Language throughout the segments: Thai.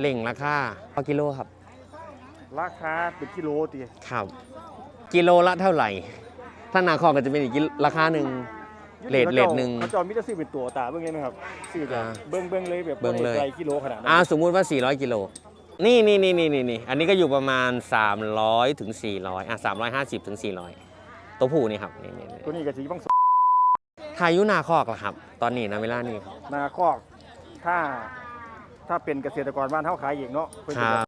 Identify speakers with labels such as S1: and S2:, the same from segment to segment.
S1: เล่งราคาพอกิโลครับ
S2: ราคาเป็นกิโลตี
S1: ครับ กิโลละเท่าไหร่ ถ้านาคอก็จะเป็นอีกกิโลราคาหนึ่งเรทเรทหนึ่ง
S2: เขาจอมิตรซื้อเป็นตัวตาเบื้องนี้นะครับซื้อแบบ
S1: อ่า
S2: เบื้องเบื้องเลยแบบ
S1: เบิ่งเลย
S2: ไกลกิโลขนาดนั้น
S1: อ่าสมมุติว่า 400 กิโล นี่นี่นี่นี่นี่นี่อันนี้ก็อยู่ประมาณ 300ถึง400อะ350ถึง400 ตัวผู้นี่ครับนี่นี่นี่
S2: ตัวนี้ก็สีบ้าง
S1: ทายุนาคอกล่ะครับ ตอนนี้นะเวลานี้ครับ
S2: นาคอกถ้า ถ้าเป็นเกษตรกรบ้านเฮาขายเองเนาะเพิ่น
S1: ค
S2: จะ
S1: รั
S2: บอก
S1: บ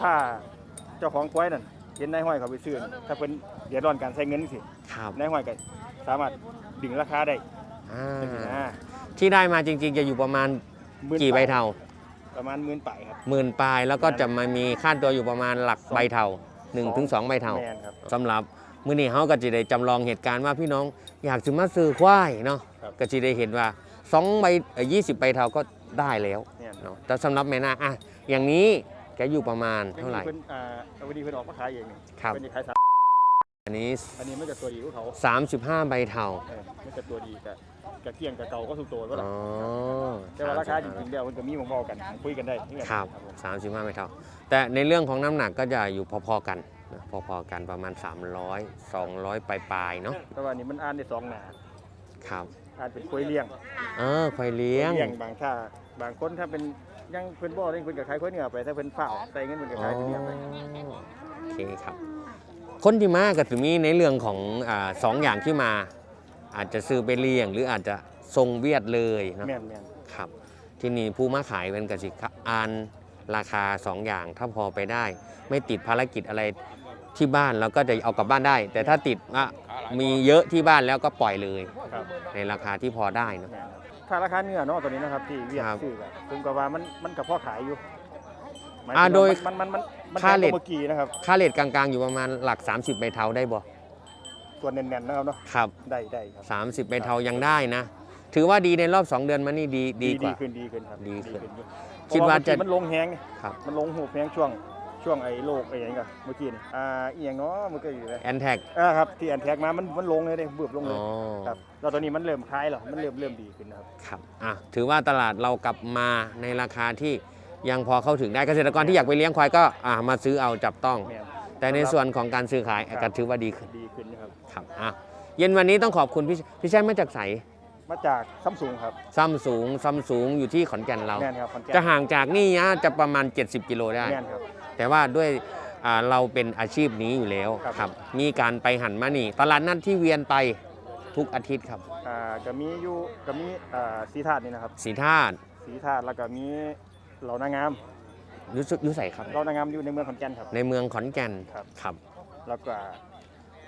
S2: ถ้าเจ้าของควายนั่นเห็นนายห้อยเขาไปซื้อนั่นถ้าเพิ่นเดือดร้อนการใช้เงินสิ
S1: ครับ
S2: นายห้อยก็สามารถดึงราคาได้
S1: อ่
S2: จังซี่านะ
S1: ที่ได้มาจริงๆจะอยู่ประมาณ
S2: หมื่น
S1: กี่ใบเทา
S2: ประมาณหมื่นปลายครับ
S1: หมื่นปลายแล้วก็จะมามีค่าตัวอยู่ประมาณหลักใบเทา1ถึง2ใบเทา
S2: แม่นครับ
S1: สำหรับ มื้อนี้เขาก็จะได้จำลองเหตุการณ์ว่าพี่น้อง อยากจะมาซื้อควายเนาะ
S2: ครับ
S1: ก็จะได้เห็นว่า2ใบเอ่อ20ใบเทาก็ได้แล้ว
S2: แม่น
S1: เนาะแต่สำหรับแม่นาคอะอย่างนี้แกอยู่ประมาณเท่าไหร่
S2: เพิ่นอ่าเอาวันนี้เพิ่นออกมาขายเองนี่
S1: ครับ
S2: เพิ่นจะขายสาม
S1: อันนี้
S2: อันนี้มันจะตัวดีกว่าเขา
S1: 35 ใบเทา
S2: เออมันจะตัวดีแต่กะเกี่ยงกะเก่าก็สุดโต่งว่าล่ะ
S1: อ๋อ
S2: แต่ว่าราคาจริงๆเดียวมันก็มีหมองเบากันคุยกันได้นี่แหละ
S1: ครับ
S2: ผม
S1: 35 ใบเทาแต่ในเรื่องของน้ำหนักก็จะอยู่พอๆกัน นะพอๆกันประมาณ 300 200 ปลายๆเนาะ
S2: แต่ว่านี่มันอ่านได้สองหนา
S1: ครับ
S2: อ่านเป็นคุยเลี้ยง
S1: เออควายเลี้ยง
S2: เลี้ยง บางท่าบางคนถ้าเป็นยังเพิ่นบ่ได้เพิ่นก็ขายคุยเนื้อไปถ้าเพิ่นเฝ้าใส่เงินเพิ่นก็
S1: อ๋อ
S2: ขายเป็นเนื้อไป
S1: โอเคครับ คนที่มาก็จะมีในเรื่องของอาสองอย่างที่มา อาจจะซื้อไปเลี้ยง หรืออาจจะทรงเวียดเลยเนาะ
S2: แม่นแม่น
S1: ครับที่นี่ผู้มาขายเป็นกสิอ่านราคาสองอย่างถ้าพอไปได้ ไม่ติดภารกิจอะไร ที่บ้านเราก็จะเอากลับบ้านได้ แต่ถ้าติดว่ามีเยอะที่บ้านแล้วก็ปล่อยเลย
S2: ครับ
S1: ในราคาที่พอได้เนอะ
S2: แม่นครับถ้าราคาเนื้อเนาะตัวนี้นะครับที่เวียด
S1: ครับ
S2: ซื้อก็ผมก็ว่ามันมันก็พอขายอยู่หมาย
S1: อ่า
S2: ถึง
S1: โดย
S2: ว่ามันมันมันมัน
S1: ค่า
S2: แพงก
S1: เรท
S2: ว่าเมื่อกี้นะครับ
S1: ค่าเลทกลางๆ อยู่ประมาณหลัก 30ใบเทาได้บ่
S2: ส่วนแน่นๆนะครับเนาะ
S1: ครับ
S2: ได้ได้ครับ
S1: 30ใบเทายังได้นะ ถือว่าดีในรอบ 2 เดือนมานี่ดีดีกว่า
S2: ขึ้นดีขึ้นครับ
S1: ดีขึ้น
S2: อยู่
S1: คิดว่าจะ
S2: เพรเมื่อกี้มันลงแฮงไง
S1: ครับ
S2: มันลงหูแฮงช่วง ช่วงไอ้โรคไอ้หยังก็เมื่อกี้นี่อ่าอีหยังเนาะมันก็อยู่เลย
S1: แอนแท็ก
S2: อ่าครับที่แอนแท็กมามันมันลงเลยเด้เบือบลงเล
S1: อ๋
S2: ย
S1: อ
S2: ครับแล้วตอนนี้มันเริ่มคลายแล้วมันเริ่มเริ่มดีขึ้นนะครับ
S1: ครับอะถือว่าตลาดเรากลับมาในราคาที่ยังพอเข้าถึงได้เกษตรกรที่อยากไปเลี้ยงควายก็อะมาซื้อเอาจับต้อง
S2: แม่น
S1: แต่ในส่วนของการซื้อขาย
S2: ครับ
S1: ก็ถือว่าดีขึ้น
S2: ดีขึ้นนะครับ
S1: ครับอะเย็นวันนี้ต้องขอบคุณพี่พี่ชัยมาจากใส
S2: มาจากซัมซุงครับ
S1: ซัมสูงซัมสูงอยู่ที่ขอนแก่นเรา
S2: แม่นครับขอนแก่น
S1: จะห่างจากนี่นะจะประมาณ 70 กิโลได้
S2: แม่นครับ
S1: แต่ว่าด้วยอ่าเราเป็นอาชีพนี้อยู่แล้ว
S2: ครับ
S1: ครับ มีการไปหันมานี่ ตลาดนัดที่เวียนไปทุกอาทิตย์ครับ
S2: อ่าก็มีอยู่ก็มีอ่าสีธาตุนี่นะครับ
S1: สีธาตุ
S2: สีธาตุแล้วก็มีเหล่านางงาม
S1: รู้สึกรู้ใส่ครับ
S2: เหล่านางงามอยู่ในเมืองขอนแก่นครับ
S1: ในเมืองขอนแก่น
S2: ครับ
S1: ครับ
S2: แล้วก็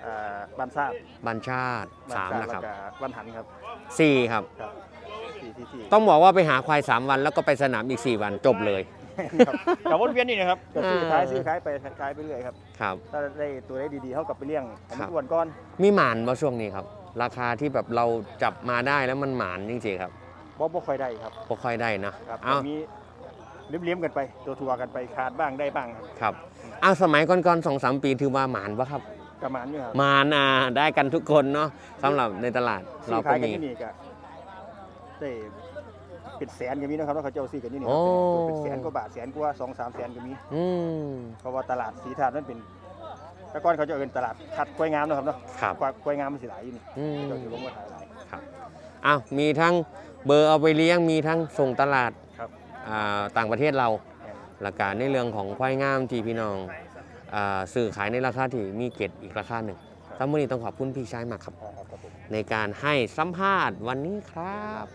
S2: อ่าบ้านซาด
S1: บัญชาติ
S2: บ้าน
S1: สาม
S2: ซาด
S1: นะ
S2: แล้
S1: ควรับ
S2: ก็บ้านหันครับ
S1: สี่ครับ
S2: ครับสี่ที่ที่
S1: ต้องบอกว่าไปหาควาย3วันแล้วก็ไปสนามอีก4วันจบเลย
S2: ครับกับวนเวียนนี่นะครับก็ซื้อขายซื้อขายไปขายไปเรื่อยครับ
S1: ครับ
S2: ถ้าได้ตัวได้ดีๆเขากับไปเลี้ยงอัน
S1: ครั
S2: นี้
S1: บ
S2: อ้วนก้อน
S1: มีหมานมาช่วงนี้ครับ ราคาที่แบบเราจับมาได้แล้วมันหมานจริงๆครับ
S2: บ่บ่ค่อยได้ครับ
S1: บ่ค่อยได้นะครับเอา
S2: มีเลี้ยมๆกันไปตัวทัวๆกันไปขาดบ้างได้บ้างครับ
S1: ครับเอาสมัยก่อนๆสองสามปีถือว่าหมานปะครับ
S2: ประมาณนี้ครับ
S1: หมานอะได้กันทุกคนเนาะสำหรับในตลาด
S2: ซื้
S1: เรา
S2: อ
S1: ก็
S2: ขายกัน
S1: มี
S2: ที่นี่ก็ ได้เป็นแสนก็มีนะครับแล้วเขาจะเอาซื้อกันที่นี่ค
S1: โอ้
S2: รับตัวเป็นแสนกว่าบาทแสนกว่าสองสามแสนก็มี
S1: อืม
S2: เพราะว่าตลาดสีธาตุนั่นเป็นแต่ก่อนเขาจะเอินตลาดคัดกล้วยงามนะครับเนาะ
S1: ครับ
S2: กว่ากล้วยงามมันสิหลายอยู่นี่
S1: อืม
S2: เจ้าอยู่ลงมาขายหลาย
S1: ครับอ้าวมีทั้งเบอร์เอาไปเลี้ยงมีทั้งส่งตลาด
S2: ครับ
S1: อ่าต่างประเทศเรา
S2: แม่น
S1: หลักการในเรื่องของควายงามที่พี่น้องอ่าสื่อขายในราคาที่มีเกตอีกราคาหนึ่งทั้งหมดนี้ต้องขอบคุณพี่ชายมากครับ
S2: ครับครับผม
S1: ในการให้สัมภาษณ์วันนี้ครับ